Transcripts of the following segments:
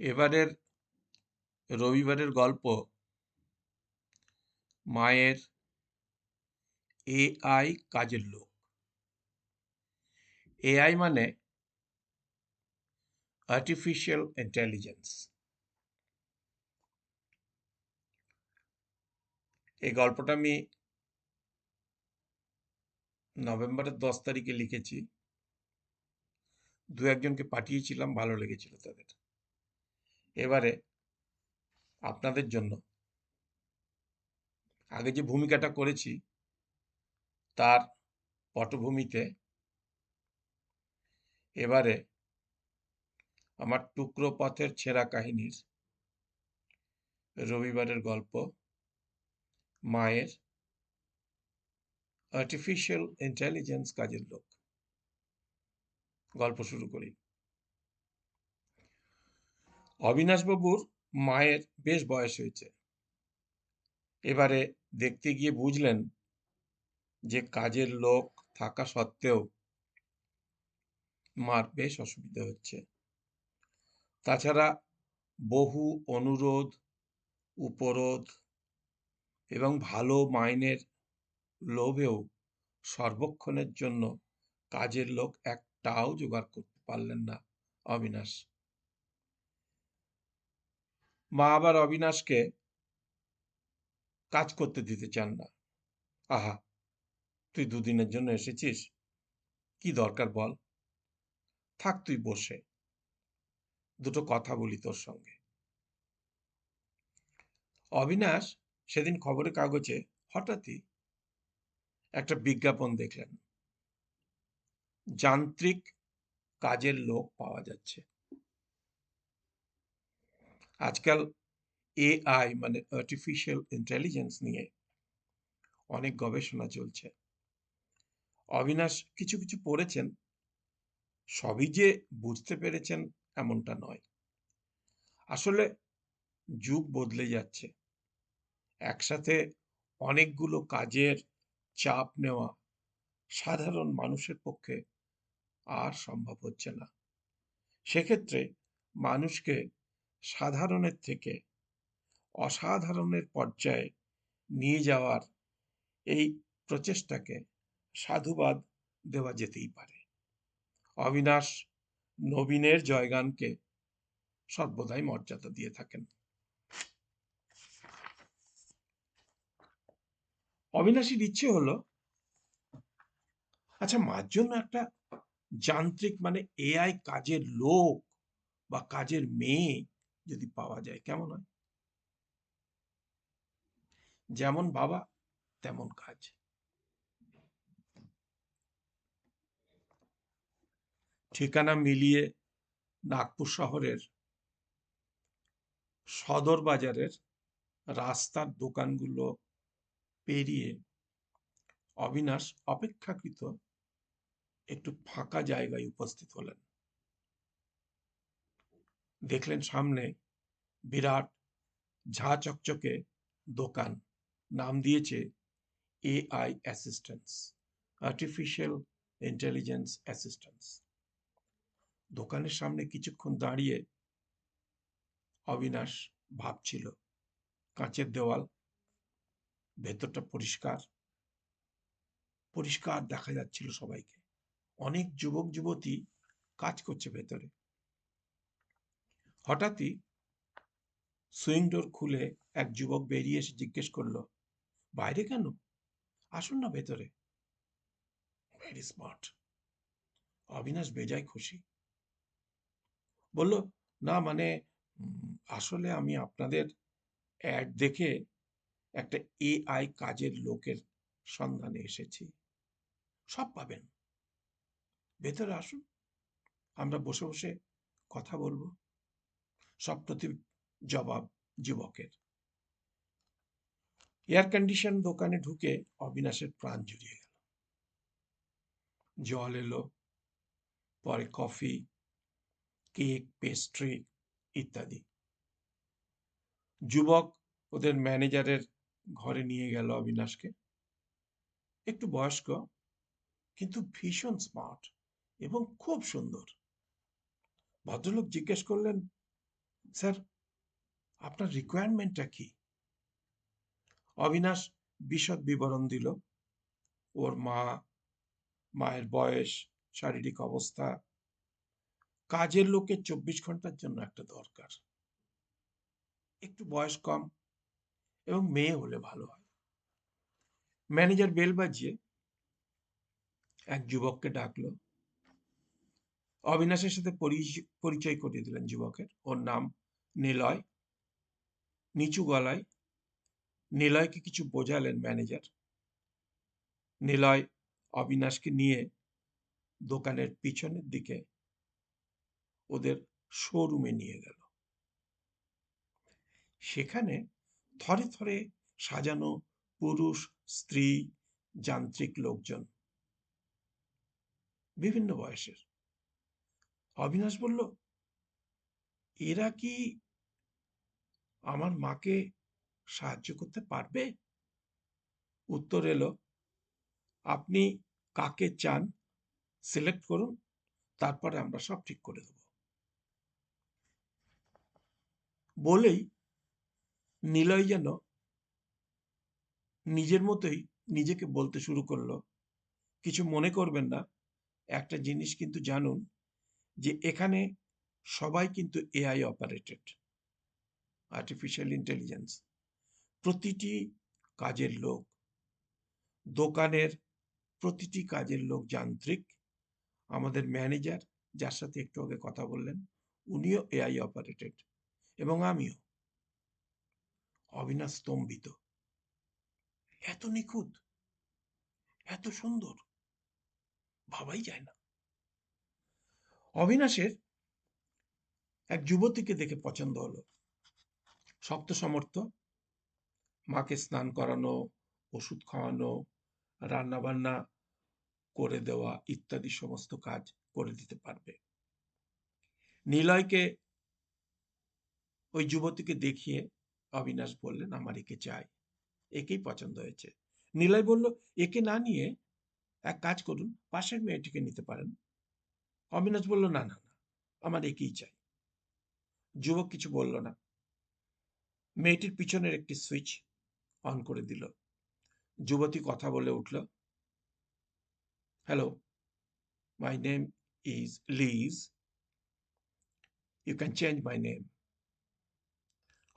এবারের রবিবারের গল্প মায়ের এআই কাজের লোক। এআই মানে আর্টিফিশিয়াল ইন্টেলিজেন্স এই গল্পটা আমি নভেম্বরের দশ তারিখে লিখেছি। দু একজনকে পাঠিয়েছিলাম, ভালো লেগেছিল তাদের। এবারে আপনাদের জন্য। আগে যে ভূমিকাটা করেছি, তার পটভূমিতে এবারে আমার টুকরো পথের ছেঁড়া কাহিনীর রবিবারের গল্প, মায়ের আর্টিফিশিয়াল ইন্টেলিজেন্স কাজের লোক। গল্প শুরু করি। অবিনাশবাবুর মায়ের বেশ বয়স হয়েছে। এবারে দেখতে গিয়ে বুঝলেন যে কাজের লোক থাকা সত্ত্বেও মার বেশ অসুবিধা হচ্ছে। তাছাড়া বহু অনুরোধ, উপরোধ এবং ভালো মাইনের লোভেও সর্বক্ষণের জন্য কাজের লোক একটাও জোগাড় করতে পারলেন না অবিনাশ। মা আবার অবিনাশকে কাজ করতে দিতে চান না। আহা, তুই দুদিনের জন্য এসেছিস? কি দরকার বল? থাক তুই বসে। দুটো কথা বলি তোর সঙ্গে। অবিনাশ সেদিন খবরের কাগজে হঠাৎই একটা বিজ্ঞাপন দেখলেন। যান্ত্রিক কাজের লোক পাওয়া যাচ্ছে। আজকাল এআই মানে আর্টিফিশিয়াল ইন্টেলিজেন্স নিয়ে অনেক গবেষণা চলছে। অবিনাশ কিছু কিছু পড়েছেন, সবই যে বুঝতে পেরেছেন এমনটা নয়। আসলে যুগ বদলে যাচ্ছে। একসাথে অনেকগুলো কাজের চাপ নেওয়া সাধারণ মানুষের পক্ষে আর সম্ভব হচ্ছে না। সেক্ষেত্রে মানুষকে সাধারণের থেকে অসাধারণের পর্যায়ে নিয়ে যাওয়ার এই প্রচেষ্টাকে সাধুবাদ দেওয়া যেতেই পারে। অবিনাশ নবীনের জয়গানকে সর্বদাই মর্যাদা দিয়ে থাকেন। অবিনাশীর ইচ্ছে হলো আচ্ছা মার জন্য একটা যান্ত্রিক মানে এআই কাজের লোক বা কাজের মেয়ে যদি পাওয়া যায়, কেমন হয়? যেমন বাবা, তেমন কাজ। ঠিকানা মিলিয়ে নাগপুর শহরের সদর বাজারের রাস্তার দোকানগুলো পেরিয়ে অবিনাশ অপেক্ষাকৃত একটু ফাঁকা জায়গায় উপস্থিত হলেন। দেখলেন সামনে বিরাট ঝা চকচকে দোকান। নাম দিয়েছে AI assistance artificial intelligence assistance দোকানের সামনে কিছুক্ষণ দাঁড়িয়ে অবিনাশ ভাবছিল, কাঁচের দেওয়াল, ভেতরটা পরিষ্কার। পরিষ্কার দেখা যাচ্ছিল সবাইকে। অনেক যুবক যুবতী কাজ করছে ভেতরে। হঠাৎই সুইং ডোর খুলে এক যুবক বেরিয়ে এসে জিজ্ঞেস করল, বাইরে কেন? আসুন না ভেতরে। ভেরি স্মার্ট অবিনাশ বেজায় খুশি। বলল, না মানে আসলে আমি আপনাদের অ্যাড দেখে একটা এআই কাজের লোকের সন্ধানে এসেছি। সব পাবেন। ভেতরে আসুন, আমরা বসে বসে কথা বলব। সব প্রতি জবাব যুবকের। এয়ার কন্ডিশন দোকানে ঢুকে অবিনাশের প্রাণ জুড়িয়ে গেল। জল এলো, পরে কফি কেক পেস্ট্রি ইত্যাদি। যুবক ওদের ম্যানেজারের ঘরে নিয়ে গেল অবিনাশকে। একটু বয়স্ক, কিন্তু ভীষণ স্মার্ট এবং খুব সুন্দর। ভদ্রলোক জিজ্ঞেস করলেন স্যার, আপনার রিকোয়ারমেন্টটা কি? অবিনাশ বিশদ বিবরণ দিল। ওর মা, মায়ের বয়স, শারীরিক অবস্থা। কাজের লোকের চব্বিশ ঘণ্টার জন্য একটা দরকার। একটু বয়স কম এবং মেয়ে হলে ভালো হয়। ম্যানেজার বেল বাজিয়ে এক যুবককে ডাকলো। অবিনাশের সাথে পরিচ- পরিচয় করিয়ে দিলেন যুবকের। ওর নাম নিলয়, নিচু গলায়, নিলয়কে কিছু বোঝালেন ম্যানেজার। নিলয় অবিনাশকে নিয়ে দোকানের পিছনের দিকে ওদের শোরুমে নিয়ে গেল। সেখানে থরে থরে সাজানো পুরুষ, স্ত্রী, যান্ত্রিক লোকজন। বিভিন্ন বয়সের। অবিনাশ বলল, এরা কি আমার মাকে সাহায্য করতে পারবে? উত্তর এলো, আপনি কাকে চান সিলেক্ট করুন, তারপরে আমরা সব ঠিক করে দেব। বলেই নিলয় যেন নিজের মতোই নিজেকে বলতে শুরু করল। কিছু মনে করবেন না, একটা জিনিস কিন্তু জানুন যে এখানে সবাই কিন্তু এআই অপারেটেড আর্টিফিশিয়াল ইন্টেলিজেন্স প্রতিটি কাজের লোক, দোকানের প্রতিটি কাজের লোক যান্ত্রিক। আমাদের ম্যানেজার যার সাথে একটু আগে কথা বললেন, উনিও এআই অপারেটেড এবং আমিও। অবিনাশ স্তম্ভিত। এত নিখুঁত, এত সুন্দর, ভাবাই যায় না। অবিনাশের এক যুবতীকে দেখে পছন্দ হলো। শক্ত সমর্থ মাকে স্নান করানো, ওষুধ খাওয়ানো, রান্নাবান্না করে দেওয়া ইত্যাদি সমস্ত কাজ করে দিতে পারবে। নিলয়কে ওই যুবতীকে দেখিয়ে অবিনাশ বললেন, আমার একে চাই। একেই পছন্দ হয়েছে। নিলয় বলল, একে না নিয়ে এক কাজ করুন, পাশের মেয়েটিকে নিতে পারেন। অবিনাশ বলল, না না না, আমার একেই চাই। যুবক কিছু বলল না। মেয়েটির পিছনের একটি সুইচ অন করে দিল। যুবতী কথা বলে উঠল hello my name is Liz you can change my name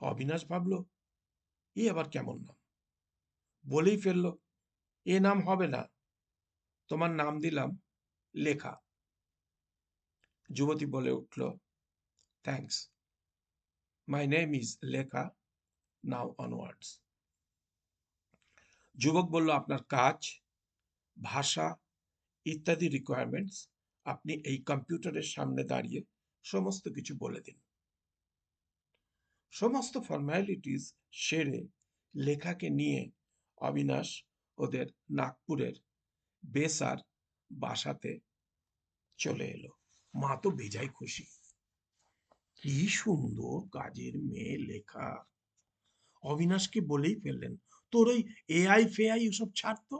Abinash ভাবল, এ আবার কেমন নাম? বলেই ফেলল, এ নাম হবে না, তোমার নাম দিলাম লেখা। যুবতী বলে উঠল থ্যাঙ্কস মাই নেম ইজ লেখা নাও অনওয়ার্ডস যুবক বলল, আপনার কাজ, ভাষা, ইত্যাদি রিকোয়ারমেন্টস আপনি এই কম্পিউটারের সামনে দাঁড়িয়ে সমস্ত কিছু বলে দিন। সমস্ত ফর্মালিটিস সেরে লেখাকে নিয়ে অবিনাশ ওদের নাগপুরের বেসার বাসাতে চলে এলো। মা তো বেজায় খুশি। কি সুন্দর কাজের মেয়ে লেখা। অবিনাশকে বলেই ফেললেন, তোর ওই এআই ফেআই ওসব ছাড়তো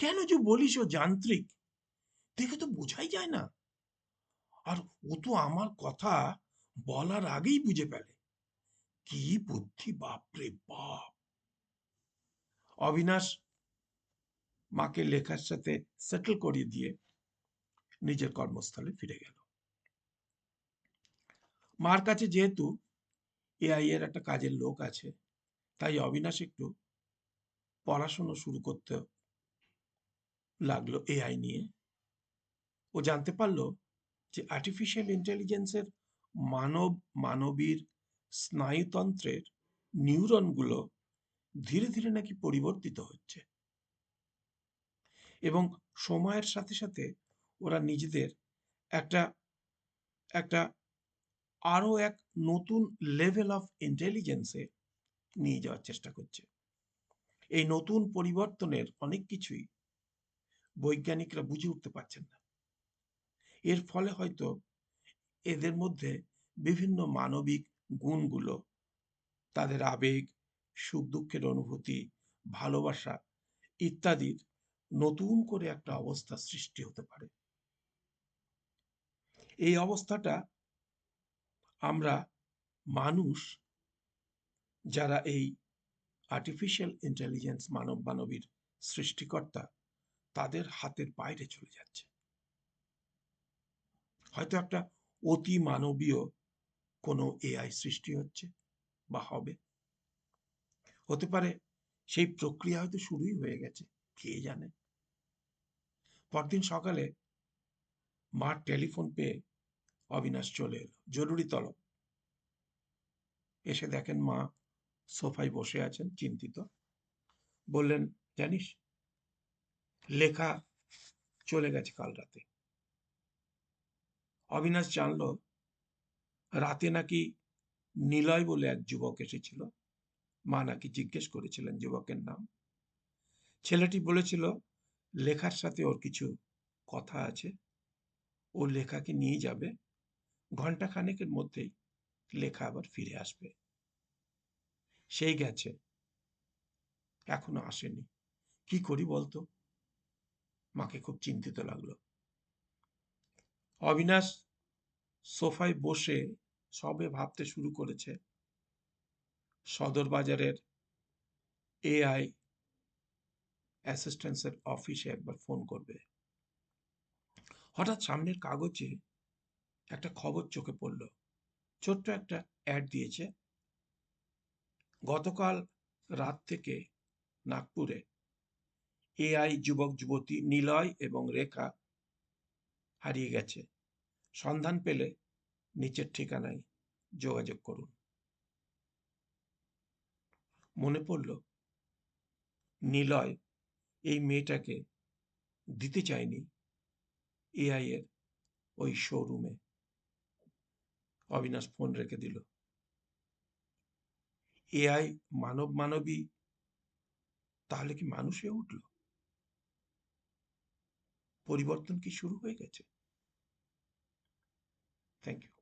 কেন যে বলিস ও যান্ত্রিক, দেখে তো বোঝাই যায় না। আর ও তো আমার কথা বলার আগেই বুঝে ফেলে। কি বুদ্ধি, বাপরে বাপ! অবিনাশ মাকে লেখার সাথে সেটেল করিয়ে দিয়ে নিজের কর্মস্থলে ফিরে গেল। মার কাছে যেহেতু এআই এর একটা কাজের লোক আছে। তাই অবিনাশ একটু পড়াশোনা শুরু করতে লাগল এআই নিয়ে। ও জানতে পারল যে আর্টিফিশিয়াল ইন্টেলিজেন্সের মানব মানবীর স্নায়ুতন্ত্রের নিউরনগুলো ধীরে ধীরে নাকি পরিবর্তিত হচ্ছে। এবং সময়ের সাথে সাথে ওরা নিজেদের একটা একটা আরও এক নতুন লেভেল অফ ইন্টেলিজেন্সে নিয়ে যাওয়ার চেষ্টা করছে। এই নতুন পরিবর্তনের অনেক কিছুই বৈজ্ঞানিকরা বুঝে উঠতে পারছেন না। এর ফলে হয়তো এদের মধ্যে বিভিন্ন মানবিক গুণগুলো, তাদের আবেগ, সুখ দুঃখের অনুভূতি, ভালোবাসা ইত্যাদির নতুন করে একটা অবস্থা সৃষ্টি হতে পারে। এই অবস্থাটা আমরা মানুষ যারা এই আর্টিফিশিয়াল ইন্টেলিজেন্স মানব মানবীর সৃষ্টিকর্তা, তাদের হাতের বাইরে চলে যাচ্ছে। হয়তো একটা অতি মানবীয় কোনো এআই সৃষ্টি হচ্ছে বা হবে। হতে পারে সেই প্রক্রিয়া হয়তো শুরুই হয়ে গেছে, কে জানে? পরদিন সকালে মার টেলিফোন পেয়ে অবিনাশ চলে এলো। জরুরি তলব। এসে দেখেন মা সোফায় বসে আছেন, চিন্তিত। বললেন, জানিস, লেখা চলে গেছে কাল রাতে। অবিনাশ জানল, রাতে নাকি নিলয় বলে এক যুবক এসেছিল। মা নাকি জিজ্ঞেস করেছিলেন যুবকের নাম। ছেলেটি বলেছিল, লেখার সাথে ওর কিছু কথা আছে। ও লেখাকে নিয়ে যাবে ঘণ্টা খানেকের মধ্যেই লেখা আবার ফিরে আসবে। সেই গেছে। এখনও আসেনি। কি করি বলতো? মাকে খুব চিন্তিত লাগল। অবিনাশ সোফায় বসে সবে ভাবতে শুরু করেছে। সদর বাজারের এআই অ্যাসিস্ট্যান্সের অফিসে একবার ফোন করবে। হঠাৎ সামনের কাগজে একটা খবর চোখে পড়ল। ছোট্ট একটা অ্যাড দিয়েছে। গতকাল রাত থেকে নাগপুরে এআই যুবক, যুবতী নিলয় এবং রেখা হারিয়ে গেছে। সন্ধান পেলে নিচের ঠিকানায় যোগাযোগ করুন। মনে পড়ল, নিলয় এই মেয়েটাকে দিতে চায়নি এআই এর ওই শোরুমে। অবিনাশ ফোন রেখে দিল। এআই মানব মানবী, তাহলে কি মানুষ হয়ে উঠল? পরিবর্তন কি শুরু হয়ে গেছে? Thank you